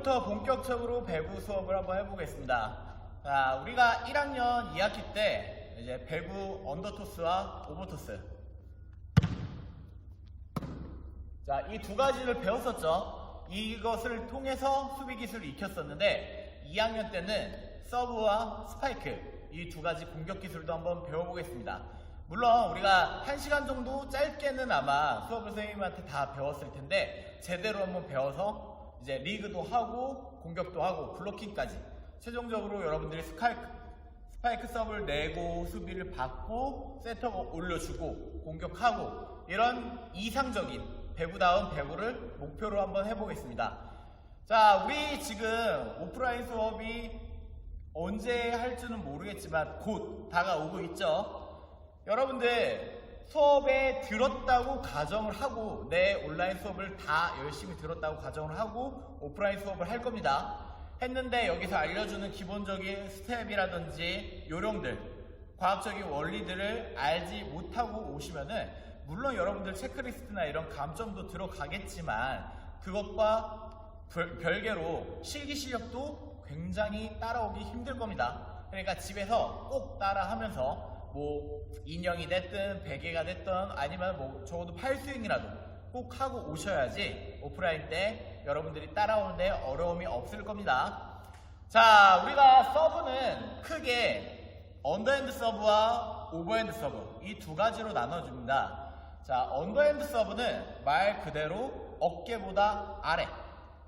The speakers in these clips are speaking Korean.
오늘부터 본격적으로 배구 수업을 한번 해보겠습니다. 자, 우리가 1학년 2학기 때 이제 배구 언더토스와 오버토스. 자, 이 두 가지를 배웠었죠. 이것을 통해서 수비 기술을 익혔었는데 2학년 때는 서브와 스파이크 이 두 가지 공격 기술도 한번 배워보겠습니다. 물론 우리가 1시간 정도 짧게는 아마 수업 선생님한테 다 배웠을 텐데 제대로 한번 배워서 이제 리그도 하고 공격도 하고 블로킹까지 최종적으로 여러분들이 스파이크, 스파이크 서브를 내고 수비를 받고 세터가 올려주고 공격하고 이런 이상적인 배구다운 배구를 목표로 한번 해보겠습니다. 자, 우리 지금 오프라인 수업이 언제 할지는 모르겠지만 곧 다가오고 있죠. 여러분들 수업에 들었다고 가정을 하고 내 온라인 수업을 다 열심히 들었다고 가정을 하고 오프라인 수업을 할 겁니다. 했는데 여기서 알려주는 기본적인 스텝이라든지 요령들, 과학적인 원리들을 알지 못하고 오시면은 물론 여러분들 체크리스트나 이런 감점도 들어가겠지만 그것과 별- 별개로 실기 실력도 굉장히 따라오기 힘들 겁니다. 그러니까 집에서 꼭 따라하면서 뭐 인형이 됐든 베개가 됐든 아니면 뭐 적어도 팔스윙이라도 꼭 하고 오셔야지 오프라인 때 여러분들이 따라오는데 어려움이 없을 겁니다. 자, 우리가 서브는 크게 언더핸드 서브와 오버핸드 서브 이 두 가지로 나눠줍니다. 자, 언더핸드 서브는 말 그대로 어깨보다 아래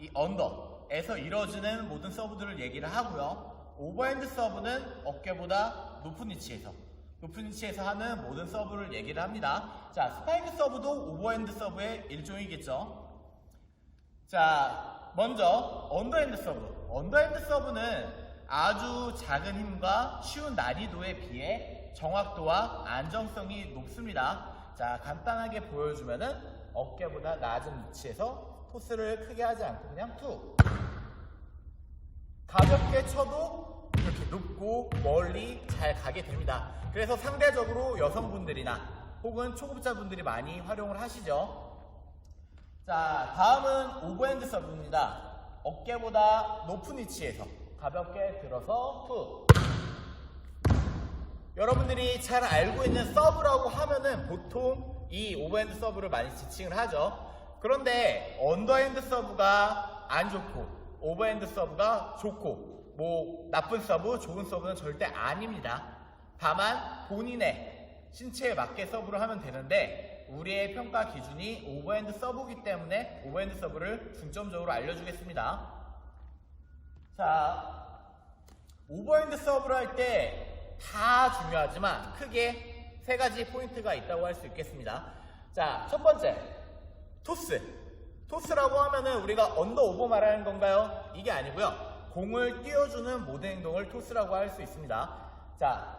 이 언더에서 이루어지는 모든 서브들을 얘기를 하고요. 오버핸드 서브는 어깨보다 높은 위치에서 높은 위치에서 하는 모든 서브를 얘기를 합니다. 자, 스파이크 서브도 오버핸드 서브의 일종이겠죠. 자, 먼저 언더핸드 서브. 언더핸드 서브는 아주 작은 힘과 쉬운 난이도에 비해 정확도와 안정성이 높습니다. 자, 간단하게 보여주면은 어깨보다 낮은 위치에서 토스를 크게 하지 않고 그냥 툭. 가볍게 쳐도 높고 멀리 잘 가게 됩니다. 그래서 상대적으로 여성분들이나 혹은 초급자분들이 많이 활용을 하시죠. 자, 다음은 오버핸드 서브입니다. 어깨보다 높은 위치에서 가볍게 들어서 툭. 여러분들이 잘 알고 있는 서브라고 하면은 보통 이 오버핸드 서브를 많이 지칭을 하죠. 그런데 언더핸드 서브가 안 좋고 오버핸드 서브가 좋고 뭐 나쁜 서브, 좋은 서브는 절대 아닙니다. 다만 본인의 신체에 맞게 서브를 하면 되는데 우리의 평가 기준이 오버핸드 서브이기 때문에 오버핸드 서브를 중점적으로 알려주겠습니다. 자, 오버핸드 서브를 할 때 다 중요하지만 크게 세 가지 포인트가 있다고 할 수 있겠습니다. 자, 첫 번째, 토스. 토스라고 하면은 우리가 언더 오버 말하는 건가요? 이게 아니고요. 공을 띄워주는 모든 행동을 토스라고 할 수 있습니다. 자,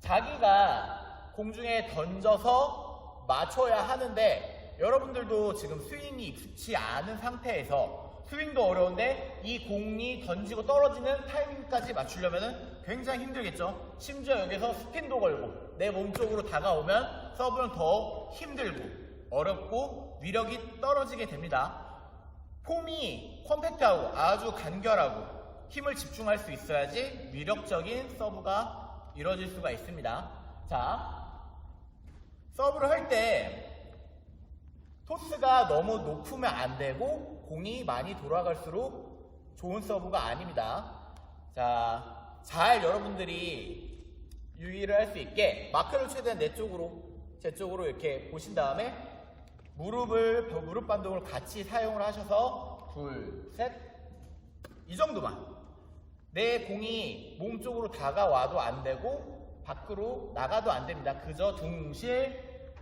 자기가 공중에 던져서 맞춰야 하는데 여러분들도 지금 스윙이 익숙치 않은 상태에서 스윙도 어려운데 이 공이 던지고 떨어지는 타이밍까지 맞추려면 굉장히 힘들겠죠. 심지어 여기서 스핀도 걸고 내 몸쪽으로 다가오면 서브는 더 힘들고 어렵고 위력이 떨어지게 됩니다. 폼이 컴팩트하고 아주 간결하고 힘을 집중할 수 있어야지 위력적인 서브가 이루어질 수가 있습니다. 자, 서브를 할 때 토스가 너무 높으면 안 되고 공이 많이 돌아갈수록 좋은 서브가 아닙니다. 자, 잘 여러분들이 유의를 할 수 있게 마크를 최대한 내 쪽으로 제 쪽으로 이렇게 보신 다음에 무릎을 무릎 반동을 같이 사용을 하셔서 둘, 셋, 이 정도만 내 공이 몸 쪽으로 다가와도 안 되고 밖으로 나가도 안 됩니다. 그저 둥실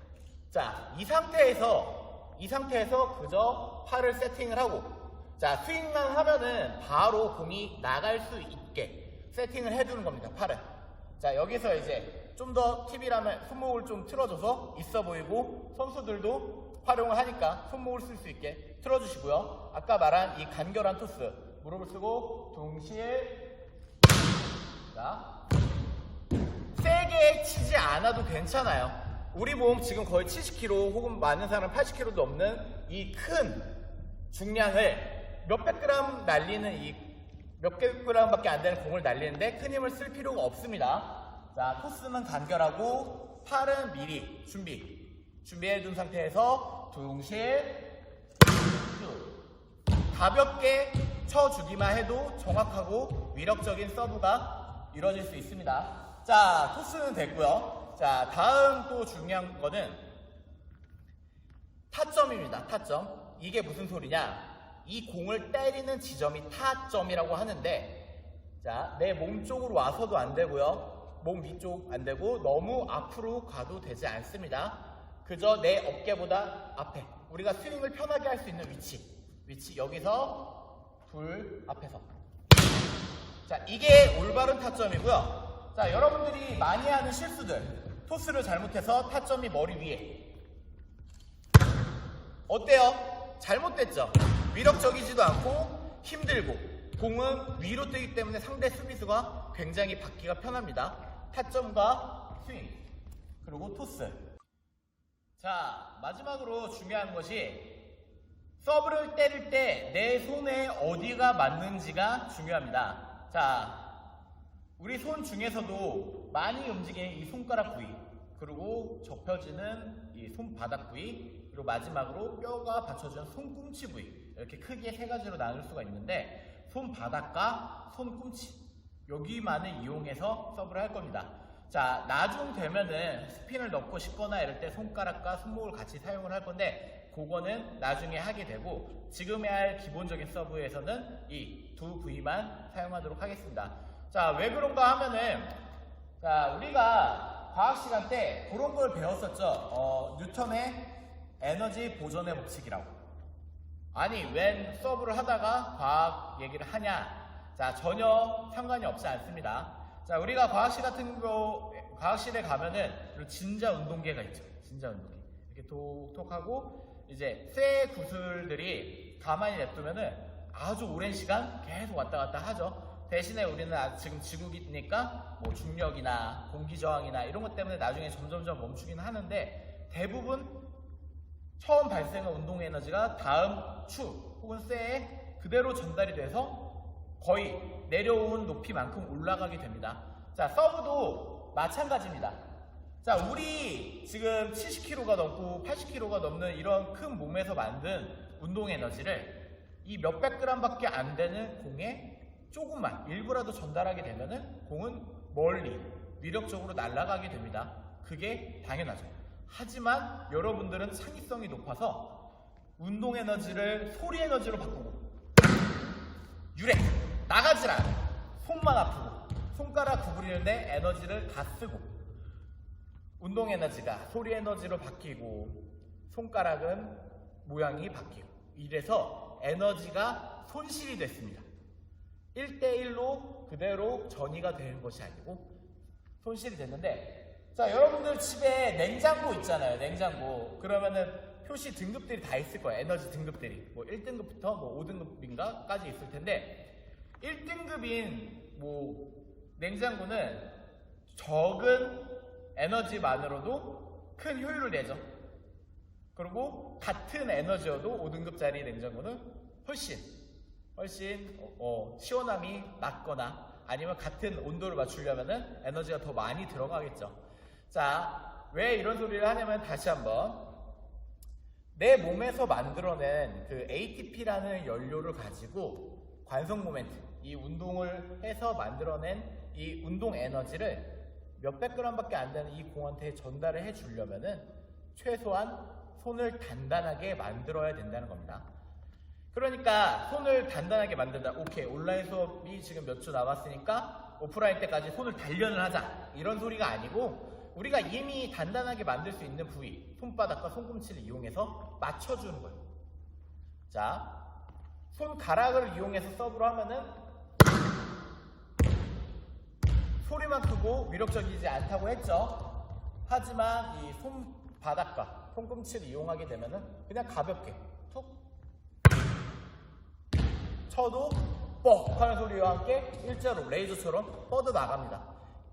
자, 이 상태에서 이 상태에서 그저 팔을 세팅을 하고 자, 스윙만 하면은 바로 공이 나갈 수 있게 세팅을 해 두는 겁니다. 팔을. 자, 여기서 이제 좀 더 팁이라면 손목을 좀 틀어줘서 있어 보이고 선수들도 활용을 하니까 손목을 쓸 수 있게 틀어주시고요. 아까 말한 이 간결한 토스 무릎을 쓰고 둥실 자, 세게 치지 않아도 괜찮아요. 우리 몸 지금 거의 70kg 혹은 많은 사람 80kg도 넘는 이 큰 중량을 몇백 그램 날리는 이 몇백 그램밖에 안 되는 공을 날리는데 큰 힘을 쓸 필요가 없습니다. 자, 토스는 간결하고 팔은 미리 준비. 준비해 둔 상태에서 동시에 슛. 가볍게 쳐주기만 해도 정확하고 위력적인 서브가 이루어질 수 있습니다. 자, 토스는 됐고요. 자, 다음 또 중요한 거는 타점입니다. 타점. 이게 무슨 소리냐? 이 공을 때리는 지점이 타점이라고 하는데, 자, 내 몸 쪽으로 와서도 안 되고요. 몸 위쪽 안 되고, 너무 앞으로 가도 되지 않습니다. 그저 내 어깨보다 앞에. 우리가 스윙을 편하게 할 수 있는 위치. 위치. 여기서 둘 앞에서. 자, 이게 올바른 타점이고요. 자, 여러분들이 많이 하는 실수들. 토스를 잘못해서 타점이 머리 위에. 어때요? 잘못됐죠? 위력적이지도 않고 힘들고 공은 위로 뜨기 때문에 상대 수비수가 굉장히 받기가 편합니다. 타점과 스윙 그리고 토스 자 마지막으로 중요한 것이 서브를 때릴 때 내 손에 어디가 맞는지가 중요합니다. 자 우리 손 중에서도 많이 움직이는 이 손가락 부위, 그리고 접혀지는 이 손바닥 부위, 그리고 마지막으로 뼈가 받쳐주는 손꿈치 부위. 이렇게 크게 세 가지로 나눌 수가 있는데, 손바닥과 손꿈치. 여기만을 이용해서 서브를 할 겁니다. 자, 나중 되면은 스핀을 넣고 싶거나 이럴 때 손가락과 손목을 같이 사용을 할 건데, 그거는 나중에 하게 되고, 지금 해야 할 기본적인 서브에서는 이 두 부위만 사용하도록 하겠습니다. 자, 왜 그런가 하면은, 자, 우리가 과학 시간 때 그런 걸 배웠었죠. 어, 뉴턴의 에너지 보존의 법칙이라고. 아니, 웬 서브를 하다가 과학 얘기를 하냐? 자, 전혀 상관이 없지 않습니다. 자, 우리가 과학실 같은 거, 과학실에 가면은 진자 운동계가 있죠. 진자 운동계. 이렇게 톡톡하고 이제 쇠 구슬들이 가만히 냅두면은 아주 오랜 시간 계속 왔다 갔다 하죠. 대신에 우리는 아- 지금 지구기니까 뭐 중력이나 공기 저항이나 이런 것 때문에 나중에 점점점 멈추긴 하는데 대부분 처음 발생한 운동 에너지가 다음 추 혹은 쇠에 그대로 전달이 돼서 거의 내려온 높이만큼 올라가게 됩니다. 자, 서브도 마찬가지입니다. 자, 우리 지금 70kg가 넘고 80kg가 넘는 이런 큰 몸에서 만든 운동 에너지를 이 몇백 그램밖에 안 되는 공에 조금만 일부라도 전달하게 되면은 공은 멀리 위력적으로 날아가게 됩니다. 그게 당연하죠. 하지만 여러분들은 창의성이 높아서 운동 에너지를 소리 에너지로 바꾸고 유래 나가지라 손만 아프고 손가락 구부리는데 에너지를 다 쓰고 운동 에너지가 소리 에너지로 바뀌고 손가락은 모양이 바뀌고. 이래서 에너지가 손실이 됐습니다. 1대1로 그대로 전이가 되는 것이 아니고 손실이 됐는데 자 여러분들 집에 냉장고 있잖아요 냉장고. 그러면은 표시 등급들이 다 있을 거예요. 에너지 등급들이. 뭐 1등급부터 뭐 5등급인가까지 있을 텐데 1등급인 뭐 냉장고는 적은 에너지만으로도 큰 효율을 내죠 그리고 같은 에너지여도 5등급짜리 냉장고는 훨씬 훨씬 어, 어, 시원함이 낮거나 아니면 같은 온도를 맞추려면은 에너지가 더 많이 들어가겠죠. 자, 왜 이런 소리를 하냐면 다시 한번 내 몸에서 만들어낸 그 ATP라는 연료를 가지고 관성 모멘트, 이 운동을 해서 만들어낸 이 운동 에너지를 몇백 그램밖에 안 되는 이 공한테 전달을 해 주려면은 최소한 손을 단단하게 만들어야 된다는 겁니다. 그러니까 손을 단단하게 만든다. 오케이. 온라인 수업이 지금 몇 주 남았으니까 오프라인 때까지 손을 단련을 하자. 이런 소리가 아니고 우리가 이미 단단하게 만들 수 있는 부위, 손바닥과 손꿈치를 이용해서 맞춰주는 거예요. 자, 손가락을 이용해서 서브를 하면은 소리만 크고 위력적이지 않다고 했죠. 하지만 이 손바닥과 손꿈치를 이용하게 되면은 그냥 가볍게 툭 쳐도 뻑 하는 소리와 함께 일자로 레이저처럼 뻗어 나갑니다.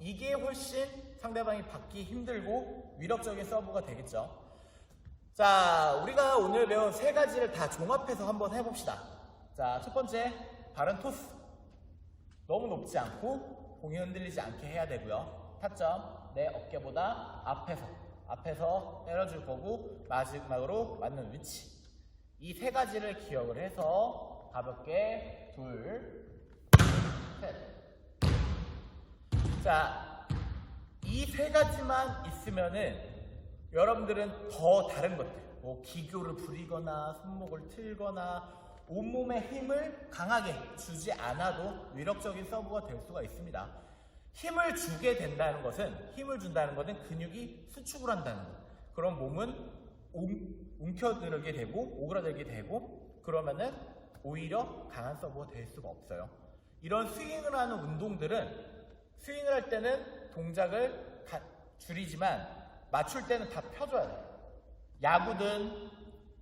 이게 훨씬 상대방이 받기 힘들고 위력적인 서브가 되겠죠. 자, 우리가 오늘 배운 세 가지를 다 종합해서 한번 해봅시다. 자, 첫 번째, 발은 토스. 너무 높지 않고 공이 흔들리지 않게 해야 되고요. 타점, 내 어깨보다 앞에서, 앞에서 때려줄 거고, 마지막으로 맞는 위치. 이 세 가지를 기억을 해서 가볍게 둘, 셋. 자, 이 세 가지만 있으면은 여러분들은 더 다른 것들, 뭐 기교를 부리거나 손목을 틀거나 온몸에 힘을 강하게 주지 않아도 위력적인 서브가 될 수가 있습니다. 힘을 주게 된다는 것은 힘을 준다는 것은 근육이 수축을 한다는 것. 그럼 몸은 움, 움켜들게 되고 오그라들게 되고 그러면은 오히려 강한 서브가 될 수가 없어요. 이런 스윙을 하는 운동들은 스윙을 할 때는 동작을 가- 줄이지만 맞출 때는 다 펴줘야 돼요. 야구든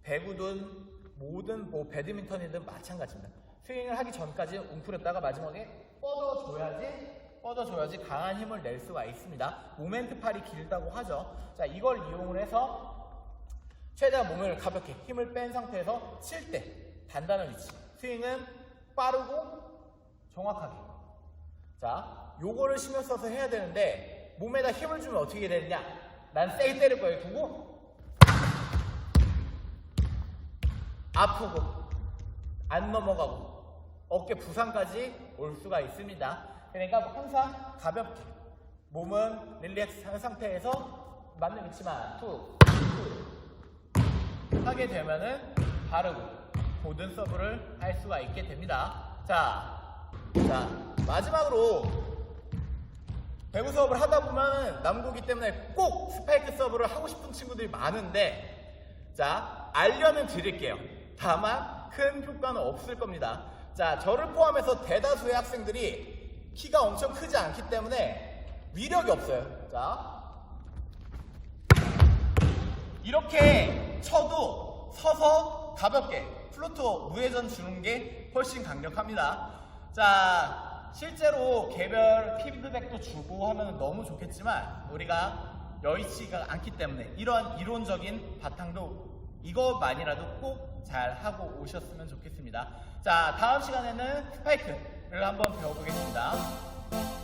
배구든 모든 뭐 배드민턴이든 마찬가지입니다. 스윙을 하기 전까지 웅크렸다가 마지막에 뻗어줘야지 뻗어줘야지 강한 힘을 낼 수가 있습니다. 모멘트 팔이 길다고 하죠. 자 이걸 이용을 해서 최대한 몸을 가볍게 힘을 뺀 상태에서 칠 때 단단한 위치 스윙은 빠르고 정확하게 자 요거를 신경 써서 해야 되는데 몸에다 힘을 주면 어떻게 되느냐 난 세게 때릴 거예요 두고 아프고 안 넘어가고 어깨 부상까지 올 수가 있습니다. 그러니까 항상 가볍게 몸은 릴렉스한 상태에서 맞는 위치만 툭, 툭 하게 되면은 바르고 고든 서브를 할 수가 있게 됩니다. 자, 자 마지막으로 배구 수업을 하다 보면은 남고기 때문에 꼭 스파이크 서브를 하고 싶은 친구들이 많은데 자 알려는 드릴게요. 다만 큰 효과는 없을 겁니다. 자 저를 포함해서 대다수의 학생들이 키가 엄청 크지 않기 때문에 위력이 없어요. 자 이렇게 쳐도 서서 가볍게 플로터 무회전 주는 게 훨씬 강력합니다. 자, 실제로 개별 피드백도 주고 하면 너무 좋겠지만 우리가 여의치가 않기 때문에 이런 이론적인 바탕도 이것만이라도 꼭 잘 하고 오셨으면 좋겠습니다. 자, 다음 시간에는 스파이크를 한번 배워보겠습니다.